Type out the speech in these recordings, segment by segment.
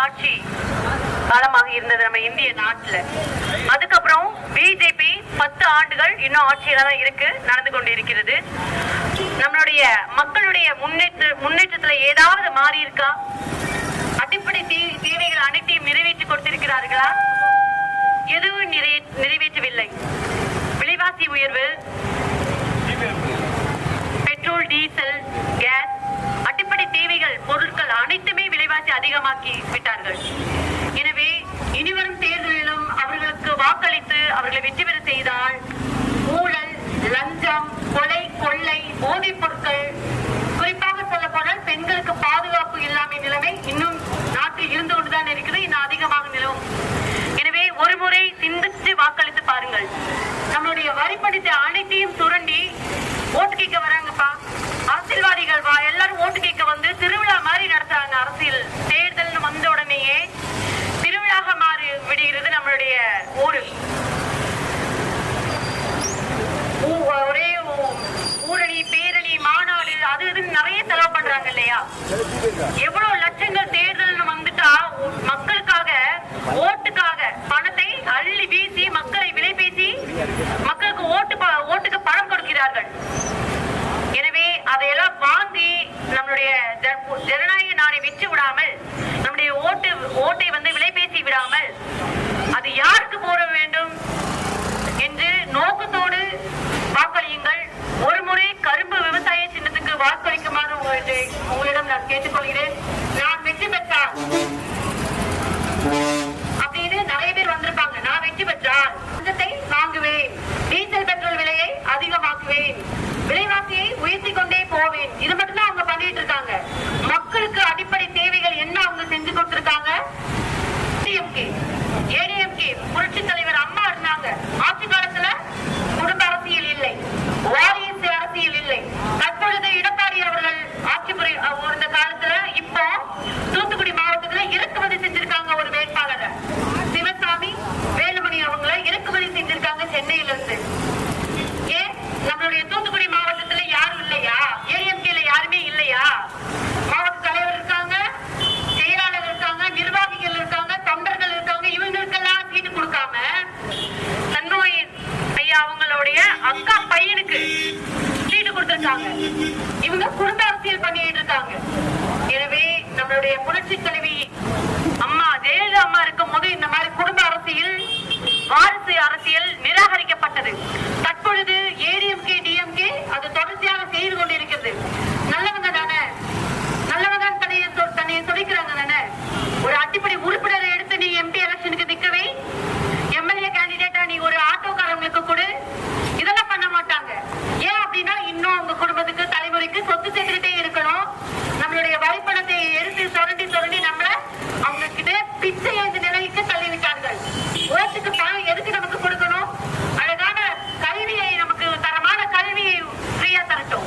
ஆட்சி காலமாக இருந்தது நம்ம இந்திய நாட்டுல. அதுக்கப்புறம் பிஜேபி பத்து ஆண்டுகள் இன்னும் ஆட்சியில தான் இருக்கு நடந்து கொண்டு இருக்கிறது நம்மளுடைய மக்களுடைய முன்னேற்ற முன்னேற்றத்துல ஏதாவது மாறி இருக்கா? அடிப்படை தே- தேவைகள் அனைத்தையும் நிறைவேற்றி கொடுத்திருக்கிறார்களா? எதுவும் நிறைவே- நிறைவேற்றவில்லை. விலைவாசி உயர்வு பெட்ரோல் டீசல் கேஸ் அடிப்படை தேவைகள் பொருட்கள் அனைத்துமே விலைவாசி அதிகமாக்கி விட்டார்கள். எனவே இனிவரும் தேர்தலிலும் அவர்களுக்கு வாக்களித்து அவர்களை வெற்றி பெற செய்தால் ஊழல் லஞ்சம் கொலை கொள்ளை போதைப் பொருட்கள் குறிப்பாக சொல்ல போனால் பெண்களுக்கு பாதுகாப்பு இல்லாமை நிலைமை இன்னும் நாட்டில் இருந்து கொண்டுதான் இருக்குது இன்னும் அதிகமாக நிலவும் எனவே ஒரு முறை சிந்திச்சு வாக்களித்து பாருங்கள் நம்மளுடைய வரிப்பணத்தை அனைத்தையும் சுரண்டி ஓட்டு கேட்க வராங்கப்பா அரசியல்வாதிகள் வா எல்லாரும் ஓட்டு கேட்க வந்து திருவிழா மாதிரி நடத்துறாங்க அரசியல் தேர்தல்னு வந்த உடனேயே திருவிழாக மாறி விடுகிறது நம்மளுடைய ஒரே ஊரணி பேரணி மாநாடு அது இதுன்னு நிறைய செலவு பண்றாங்க இல்லையா எவ்வளவு லட்சங்கள் தேர்தல் வந்துட்டா மக்களுக்காக ஓட்டுக்காக பணத்தை அள்ளி வீசி மக்களை விலை பேசி மக்களுக்கு ஓட்டு ஓட்டுக்கு பணம் கொடுக்கிறார்கள். எனவே அதையெல்லாம் வாங்கி நம்மளுடைய ஜனநாயக நாடை விற்று விடாமல் நம்முடைய ஓட்டு ஓட்டை வந்து விலை பேசி விடாமல் அது யாருக்கு போட வேண்டும் என்று நோக்கத்தோடு வாக்களியுங்கள் ஒரு முறை கரும்பு விவசாய சின்னத்துக்கு வாக்களிக்குமாறு உங்களிடம் நான் கேட்டுக்கொள்கிறேன். நான் வெற்றி பெற்றால். அப்படின்னு நிறைய பேர் வந்திருப்பாங்க. நான் வெற்றி பெற்றால் லஞ்சத்தை வாங்குவேன். டீசல் பெட்ரோல் விலையை அதிகமாக்குவேன். விலைவாசியை உயர்த்தி கொண்டே போவேன். இது மட்டும் தான் அவங்க பண்ணிட்டு இருக்காங்க மக்களுக்கு அடிப்படை தேவைகள் என்ன அவங்க செஞ்சு கொடுத்திருக்காங்க டிஎம்கே ஏடிஎம்கே புரட்சி தலைவர் அம்மா இருந்தாங்க ஆட்சி காலத்துல குடும்ப அரசியல் இல்லை வாரிசு அரசியல் இல்லை தற்பொழுது எடப்பாடி அவர்கள் ஆட்சி புரி அஹ் இருந்த காலத்துல இப்போ தூத்துக்குடி மாவட்டத்துல இறக்குமதி செஞ்சிருக்காங்க ஒரு வேட்பாளரை சிவசாமி வேலுமணி அவங்கள இறக்குமதி செஞ்சிருக்காங்க சென்னையில இருந்து ஏன் நம்மளுடைய தூத்துக்குடி மாவட்டத்துல யாரும் இல்லையா ஏஎம்கேல யாருமே இல்லையா மாவட்ட தலைவர் இருக்காங்க செயலாளர் இருக்காங்க நிர்வாகிகள் இருக்காங்க தொண்டர்கள் இருக்காங்க இவங்களுக்கெல்லாம் சீட்டு கொடுக்காம தன்மொழியின் ஐயா அவங்களுடைய அக்கா பையனுக்கு சீட்டு கொடுத்திருக்காங்க இவங்க குடும்ப அரசியல் பண்ணிட்டு இருக்காங்க எனவே நம்மளுடைய புரட்சி தலைவி அம்மா ஜெயலலிதா அம்மா இருக்கும் போது இந்த மாதிரி குடும்ப அரசியல் வாரிசு அரசியல் நிராகரிக்கப்பட்டது. தற்பொழுது ஏடிஎம்கே டிஎம்கே அது தொடர்ச்சியாக செய்து கொண்டிருக்கிறது. ஒத்து சொத்து இருக்கணும். நம்மளுடைய வரிப்பணத்தை எடுத்து சுரண்டி சுரண்டி நம்மள அவங்க கிட்ட பிச்சை ஏந்த நிலைக்கு தள்ளிவிட்டார்கள். ஓட்டுக்கு பணம் எதுக்கு நமக்கு கொடுக்கணும்? அழகான கல்வியை நமக்கு தரமான கல்வியை ஃப்ரீயா தரட்டும்.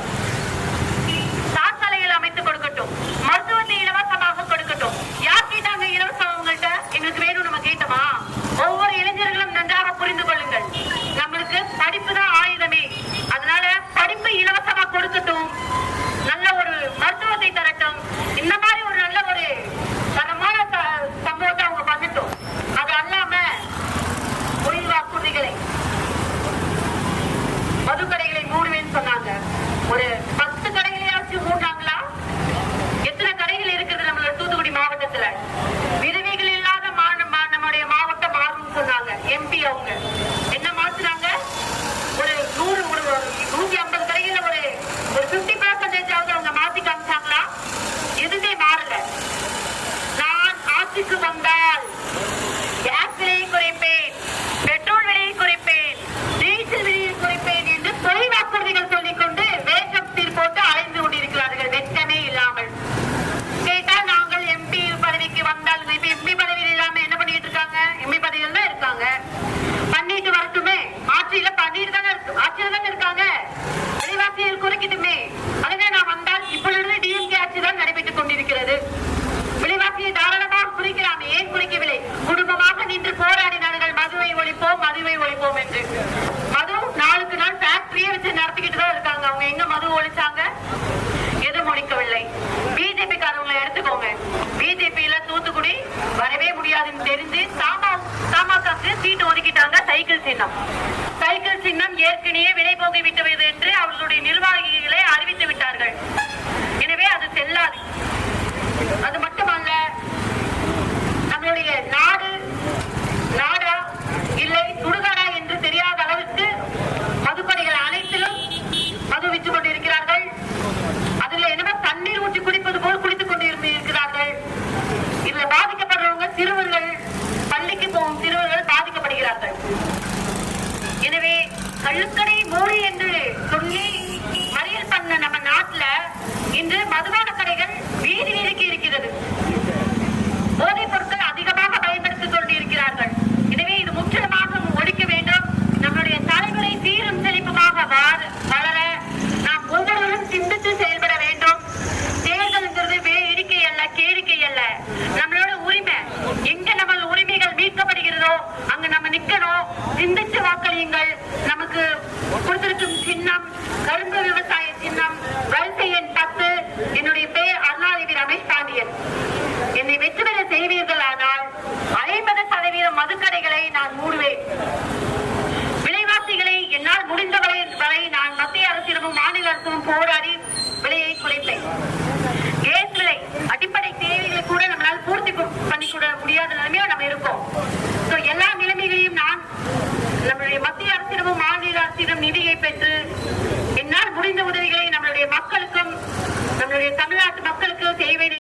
சாலைகள் அமைத்து கொடுக்கட்டும். மருத்துவத்தை இலவசமாக கொடுக்கட்டும். யார் கேட்டாங்க இலவசம் அவங்கள்ட்ட எங்களுக்கு வேணும் நம்ம கேட்டோமா? ஒவ்வொரு இளைஞர்களும் நன்றாக புரிந்து கொள்ளுங்க நம்மளுக்கு படிப்பு தான் ஆயுதமே அதனால படிப்பு இலவசமா கொடுக்கட்டும் நல்ல ஒரு மருத்துவத்தை தரட்டும் இந்த மாதிரி ஒரு நல்ல ஒரு தரமான ச- சம்பவத்தை அவங்க பண்ணட்டும் அது அல்லாம பொய் வாக்குறுதிகளை மதுக்கடைகளை மூடுவேன்னு சொன்னாங்க ஒரு பத்து கடைகளையாச்சும் மூடினாங்களா எத்தனை கடைகள் இருக்குது நம்மளோட தூத்துக்குடி கொடுப்போம் என்று மதுவும் நாளுக்கு நாள் ஃபேக்டரியே வச்சு நடத்திக்கிட்டு தான் இருக்காங்க. அவங்க எங்க மது ஒழிச்சாங்க? எது முடிக்கவில்லை பிஜேபி காரவங்களை எடுத்துக்கோங்க. பிஜேபியில தூத்துக்குடி வரவே முடியாதுன்னு தெரிஞ்சு தாமா சீட்டு ஒதுக்கிட்டாங்க. சைக்கிள் சின்னம். சைக்கிள் சின்னம் ஏற்கனவே விலை போகி விட்டது என்று அவர்களுடைய நிர்வாகிகளை அறிவித்து விட்டார்கள். எனவே அது செல்லாது. அது மதுபான கடைகள் வீதி வீதிக்கு இருக்கிறது. போதைப் பொருட்கள் அதிகமாக பயன்படுத்திக் கொண்டிருக்கிறார்கள். எனவே இது முற்றிலுமாக ஒழிக்க வேண்டும். நம்முடைய தலைமுறை சீரும் செழிப்புமாக வளர நாம் ஒவ்வொருவரும் சிந்தித்து செயல்பட வேண்டும். தேர்தல்ங்கிறது வேடிக்கை அல்ல கேளிக்கை அல்ல. நம்மளோட உரிமை எங்க நம்ம உரிமைகள் மீட்கப்படுகிறதோ அங்க நம்ம நிக்கணும். சிந்திச்சு வாக்களியுங்கள். நமக்கு கொடுத்திருக்கும் சின்னம் கரும்பு விவசாய சின்னம் விலைவாசிகளை நான் மூடுவேன். விலைவாசிகளை என்னால் முடிந்தவரை வரை நான் மத்திய அரசிடமும் மாநில அரசும் போராடி விலையை குறைப்பேன். கேஸ் விலை அடிப்படை தேவைகளை கூட நம்மளால் பூர்த்தி பண்ணி கூட